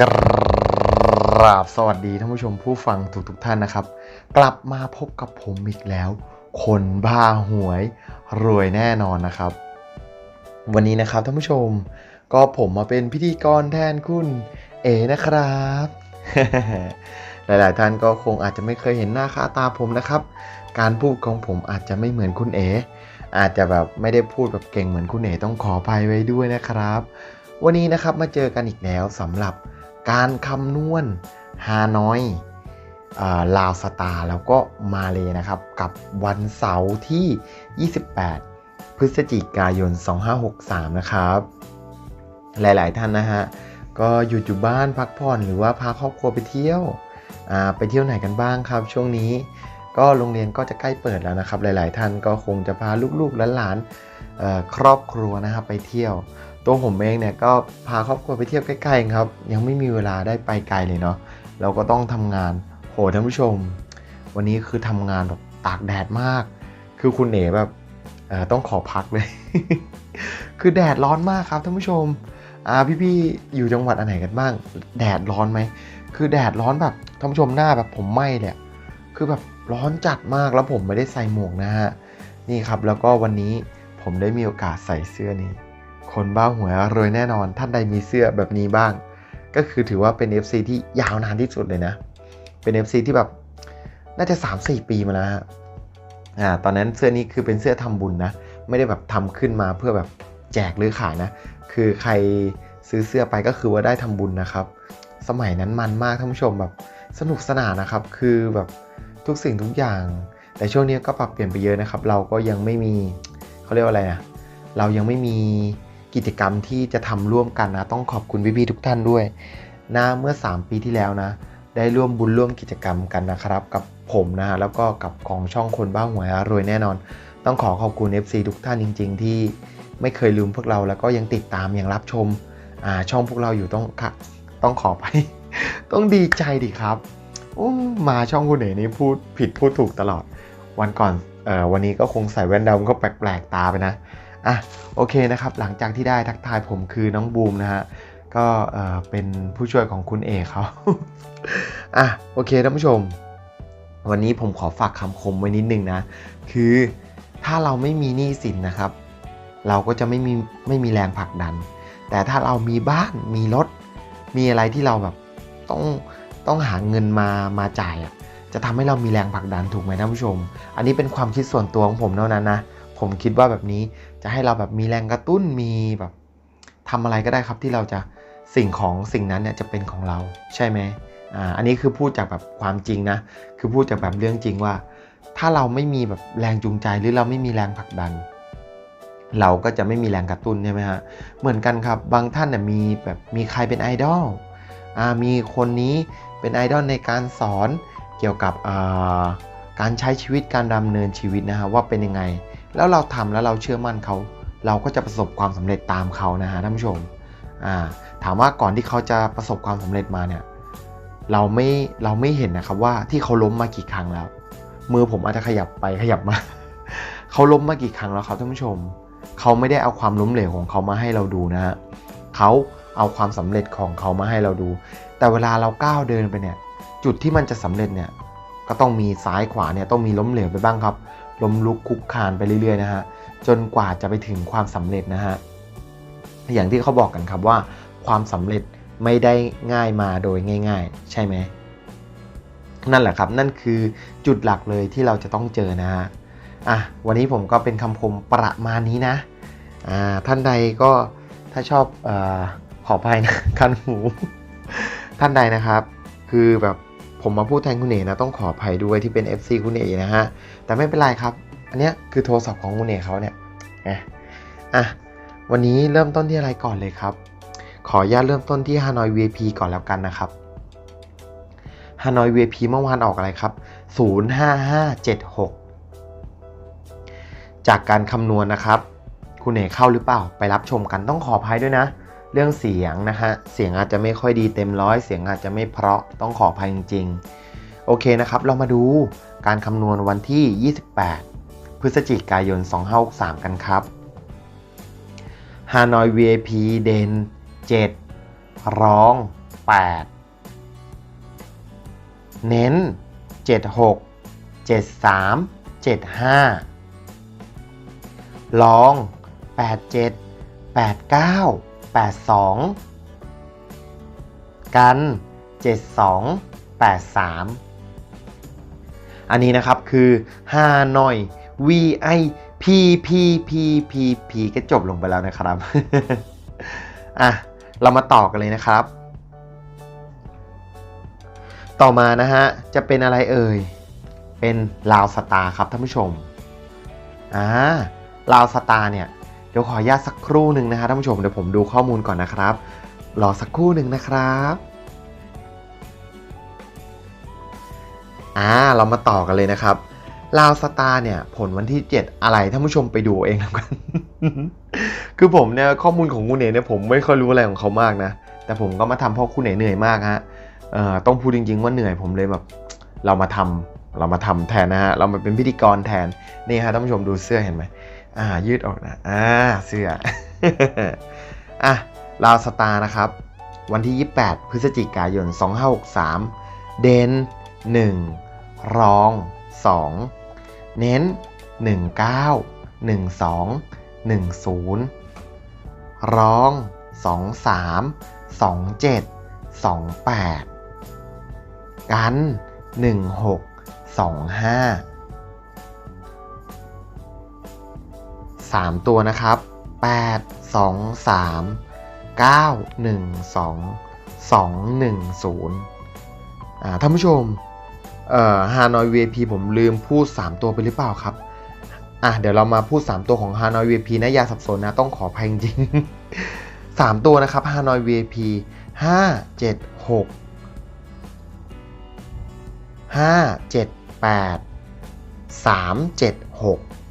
กราบสวัสดีท่านผู้ชมผู้ฟังทุกทุกท่านนะครับ กลับมาพบกับผมอีกแล้ว คนบ้าหวยรวยแน่นอนนะครับ วันนี้นะครับท่านผู้ชม ก็ผมมาเป็นพิธีกรแทนคุณเอนะครับ หลาย ๆ ท่านก็คงอาจจะไม่เคยเห็นหน้าค่าตาผมนะครับ การพูดของผมอาจจะไม่เหมือนคุณเออาจจะแบบไม่ได้พูดแบบเก่งเหมือนคุณเอต้องขออภัยไว้ด้วยนะครับ วันนี้นะครับมาเจอกันอีกแล้วสำหรับ การคำนวณฮานอยลาวสตาร์แล้วก็มาเลยนะครับ กับวันเสาร์ที่ 28 พฤศจิกายน 2563 นะครับ หลายๆท่านนะฮะ ก็หยุดอยู่บ้านพักผ่อนหรือว่าพาครอบครัวไปเที่ยว ไปเที่ยวไหนกันบ้างครับช่วงนี้ ก็โรงเรียนก็จะใกล้เปิดแล้วนะครับ หลาย ๆ ท่านก็คงจะพาลูกๆหลานๆครอบครัวนะครับไปเที่ยว ตัวผมเองเนี่ยก็พาครอบครัวไปเที่ยวใกล้ๆครับ ยังไม่มีเวลาได้ไปไกลเลยเนาะเราก็ต้องทำงานโหท่านผู้ชม วันนี้คือทำงานแบบตากแดดมาก คือคุณเอ๋แบบต้องขอพักเลย คือแดดร้อนมากครับท่านผู้ชมอ่าพี่ๆอยู่จังหวัดอันไหนกันบ้าง แดดร้อนไหมคือแดดร้อนแบบท่านผู้ชมหน้าแบบผมไหม้เลยคือแบบร้อนจัดมากแล้วผมไม่ได้ใส่หมวกนะฮะนี่ครับแล้วก็วันนี้ผมได้มีโอกาสใส่เสื้อนี้ คนบ้าหวยรวยแน่นอน ท่านใดมีเสื้อแบบนี้บ้าง ก็คือถือว่าเป็น FC ที่ยาวนานที่สุดเลยนะ เป็น FC ที่แบบน่าจะ 3-4 ปีมาแล้วฮะอ่าตอนนั้นเสื้อนี้คือเป็นเสื้อทำบุญนะ ไม่ได้แบบทำขึ้นมาเพื่อแบบแจกหรือขายนะ คือใครซื้อเสื้อไปก็คือว่าได้ทำบุญนะครับ สมัยนั้นมันมากท่านผู้ชมแบบสนุกสนานนะครับ คือแบบทุกสิ่งทุกอย่าง แต่ช่วงนี้ก็ปรับเปลี่ยนไปเยอะนะครับ เราก็ยังไม่มีเขาเรียกว่าอะไรนะเรายังไม่มี กิจกรรมที่จะทำร่วมกันนะ ต้องขอบคุณพี่ๆทุกท่านด้วยนะเมื่อ 3 ปีที่แล้วนะ ได้ร่วมบุญร่วมกิจกรรมกันนะครับ กับผมนะฮะแล้วก็กับของช่องคนบ้าหวยรวยแน่นอน ต้องขอขอบคุณ FC ทุกท่านจริง ๆ ที่ไม่เคยลืมพวกเราแล้วก็ยังติดตามยังรับชมอ่าช่องพวกเราอยู่ต้องค่ะต้องขอไปต้องดีใจดิครับมาช่องคุณเอ๋นี่พูดผิดพูดถูกตลอด วันก่อนออวันนี้ก็คงใส่แว่นดำก็แปลกๆตาไปนะ อะโอเคนะครับ หลังจากที่ได้ทักทายผมคือน้องบูมนะฮะก็เอ่อเป็นผู้ช่วยของคุณเอกเขาอะโอเคท่านผู้ชม วันนี้ผมขอฝากคำคมไว้นิดนึงนะ คือถ้าเราไม่มีหนี้สินนะครับ เราก็จะไม่มีไม่มีแรงผลักดัน แต่ถ้าเรามีบ้านมีรถ มีอะไรที่เราแบบต้องต้องหาเงินมามาจ่ายอะจะทำให้เรามีแรงผลักดันถูกไหมท่านผู้ชม อันนี้เป็นความคิดส่วนตัวของผมเท่านั้นนะ ผมคิดว่าแบบนี้จะให้เราแบบมีแรงกระตุ้นมีแบบทำอะไรก็ได้ครับที่เราจะสิ่งของสิ่งนั้นเนี่ยจะเป็นของเราใช่ไหมอ่าอันนี้คือพูดจากแบบความจริงนะ คือพูดจากแบบเรื่องจริงว่า ถ้าเราไม่มีแบบแรงจูงใจหรือเราไม่มีแรงผลักดัน เราก็จะไม่มีแรงกระตุ้นใช่ไหมฮะเหมือนกันครับบางท่านเนี่ยมีแบบมีใครเป็นไอดอลอ่ามีคนนี้เป็นไอดอลในการสอนเกี่ยวกับอ่าการใช้ชีวิตการดำเนินชีวิตนะฮะว่าเป็นยังไง แล้วเราทำแล้วเราเชื่อมั่นเขา เราก็จะประสบความสำเร็จตามเขานะฮะท่านผู้ชมถามว่าก่อนที่เขาจะประสบความสำเร็จมาเนี่ยเราไม่เราไม่เห็นนะครับว่าที่เขาล้มมากี่ครั้งแล้ว มือผมอาจจะขยับไปขยับมา เขาล้มมากี่ครั้งแล้วครับท่านผู้ชม เขาไม่ได้เอาความล้มเหลวของเขามาให้เราดูนะฮะเขาเอาความสำเร็จของเขามาให้เราดู แต่เวลาเราก้าวเดินไปเนี่ย จุดที่มันจะสำเร็จเนี่ยก็ต้องมีซ้ายขวาเนี่ยต้องมีล้มเหลวไปบ้างครับ ล้มลุกคุกคานไปเรื่อยๆนะฮะจนกว่าจะไปถึงความสำเร็จนะฮะอย่างที่เขาบอกกันครับว่า ความสำเร็จไม่ได้ง่ายมาโดยง่าย ๆ ใช่ไหมนั่นแหละครับ นั่นคือจุดหลักเลยที่เราจะต้องเจอนะฮะอะวันนี้ผมก็เป็นคำคมประมาณนี้นะอ่าท่านใดก็ถ้าชอบอขออภัยนะคันหู ท่านใดนะครับ คือแบบ ผมมาพูดแทนคุณเอ๋นะต้องขออภัยด้วยที่เป็น FC คุณเอ๋นะฮะ แต่ไม่เป็นไรครับ อันเนี้ยคือโทรศัพท์ของคุณเอ๋เขาเนี่ยนะอะวันนี้เริ่มต้นที่อะไรก่อนเลยครับ ขออนุญาตเริ่มต้นที่ Hanoi VIP ก่อนแล้วกันนะครับ Hanoi VIP เมื่อวานออกอะไรครับ 05576 จากการคำนวณนะครับ คุณเอกเข้าหรือเปล่า ไปรับชมกันต้องขออภัยด้วยนะ เรื่องเสียงนะฮะ เสียงอาจจะไม่ค่อยดีเต็มร้อย เสียงอาจจะไม่เพราะต้องขออภัยจริง ๆ โอเคนะครับ เรามาดูการคำนวณวันที่ 28 พฤศจิกายน 2563 กันครับ Hanoi VIP เดน 7รอง 8 เน้น 76 73 75 ลอง 87 89 82 กัน 72 83 อันนี้นะครับคือฮานอย VIP P P P P ก็จบลงไปแล้วนะครับ อะ เรามาต่อกันเลยนะครับ ต่อมานะฮะ จะเป็นอะไรเอ่ย เป็นลาวสตาร์ครับท่านผู้ชม อ่าลาวสตาร์เนี่ย ดี๋ยวขออนุญาตสักครู่หนึ่งนะฮะท่านผู้ชมเดี๋ยวผมดูข้อมูลก่อนนะครับรอสักครู่หนึ่งนะครับอ่าเรามาต่อกันเลยนะครับลาวสตาร์เนี่ยผลวันที่ 7 อะไรท่านผู้ชมไปดูเองแล้วกัน คือผมเนี่ยข้อมูลของคุณเอ๋เนี่ยผมไม่ค่อยรู้อะไรของเขามากนะ แต่ผมก็มาทำเพราะคุณเอ๋เหนื่อยมากฮะเอ่อต้องพูดจริง ๆ ว่าเหนื่อยผมเลยแบบ เรามาทำเรามาทำแทนนะฮะเรามาเป็นพิธีกรแทนนี่ฮะท่านผู้ชมดูเสื้อเห็นไหม อ่ายืดออกนะอ่าเสื้ออะลาวสตาร์นะครับ วันที่ 28 พฤศจิกายน 2563 เดน1 รอง 2 เน้น 19 12 10 รอง 23 27 28 กัน 16 25 3 ตัวนะครับ 8 2 3 9 1 2 2 1 0อ่าท่านผู้ชมเอ่อฮานอย VIP ผมลืมพูด 3 ตัวไปหรือเปล่าครับอะเดี๋ยวเรามาพูด 3 ตัวของฮานอย VIP นะอย่าสับสนนะต้องขออภัยจริงๆ 3 ตัวนะครับฮานอย VIP 5 7 6 5 7 8 3 7 6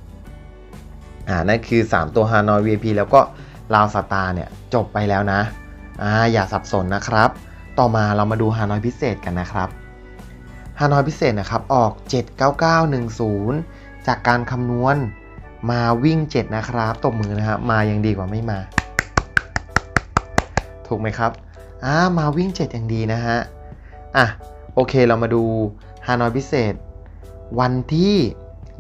อ่านั่นคือ 3 ตัวฮานอย VIP แล้วก็ลาวสตาร์เนี่ยจบไปแล้วนะอ่าอย่าสับสนนะครับ ต่อมาเรามาดูฮานอยพิเศษกันนะครับฮานอยพิเศษนะครับออก 79910 จากการคำนวณมาวิ่ง 7 นะครับตบมือนะครับมายังดีกว่าไม่มา ถูกไหมครับอ่ามาวิ่ง 7 อย่างดีนะฮะอะโอเคเรามาดูฮานอยพิเศษ วันที่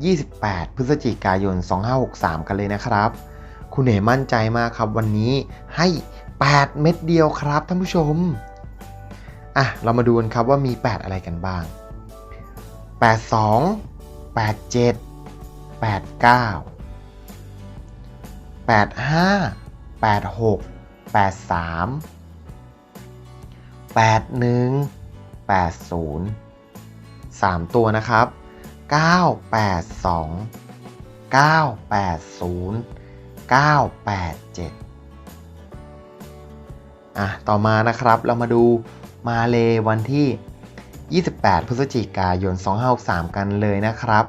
28 พฤศจิกายน 2563 กันเลยนะครับ คุณเอ๋มั่นใจมากครับวันนี้ให้ 8 เม็ดเดียวครับท่านผู้ชม อะ เรามาดูกันครับว่ามี 8 อะไรกันบ้าง 82 87 89 85 86 83 81 80 3 ตัวนะครับ 982 980 987 อะ ต่อมานะครับเรามาดูมาเลวันที่ 28 พฤศจิกายน 2563 กันเลยนะครับ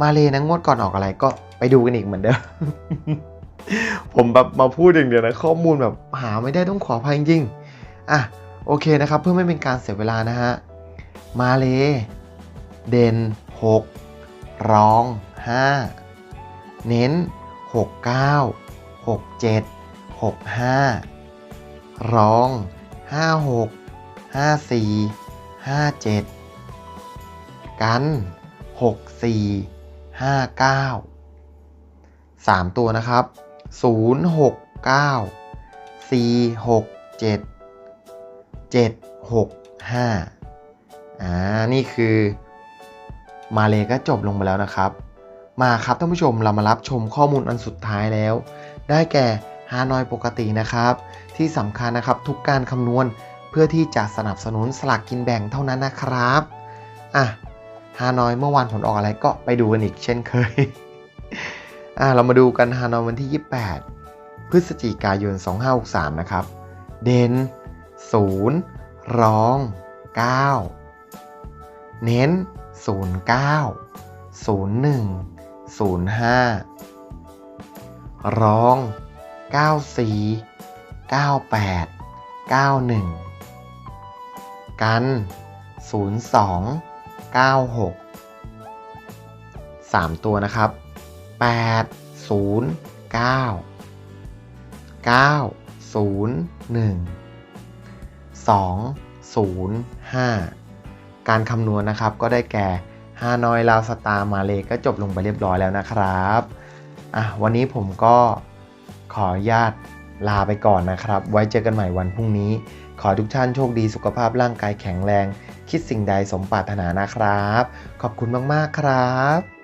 มาเลนะงวดก่อนออกอะไรก็ไปดูกันอีกเหมือนเดิม ผมแบบมาพูดอย่างเดียวนะ ข้อมูลแบบหาไม่ได้ต้องขออภัยจริงอะ โอเคนะครับ เพื่อไม่เป็นการเสียเวลานะฮะ มาเลเดน 6 รอง 5 เน้น 69 67 65 รอง 56 54 57 กัน 64 59 3 ตัวนะครับ 069 467 765อ่า นี่คือ มาเลก็จบลงไปแล้วนะครับ มาครับท่านผู้ชมเรามารับชมข้อมูลอันสุดท้ายแล้ว ได้แก่ฮานอยปกตินะครับ ที่สำคัญนะครับทุกการคำนวณเพื่อที่จะสนับสนุนสลากกินแบ่งเท่านั้นนะครับอะฮานอยเมื่อวานผลออกอะไรก็ไปดูกันอีกเช่นเคยอะเรามาดูกันฮานอยวันที่ 28 พฤศจิกายน 2563 นะครับ เด่น0รอง 9 เน้น 09 01 05 ร้อง 94 98 91 กัน 02 96 3 ตัวนะครับ 8 0 9 9 0 1 205 การคำนวณนะครับ ก็ได้แก่ฮานอยลาวสตาร์มาเลก็จบลงไปเรียบร้อยแล้วนะครับอะวันนี้ผมก็ขออนุญาตลาไปก่อนนะครับ ไว้เจอกันใหม่วันพรุ่งนี้ ขอทุกท่านโชคดีสุขภาพร่างกายแข็งแรง คิดสิ่งใดสมปรารถนานะครับ ขอบคุณมาก ๆ ครับ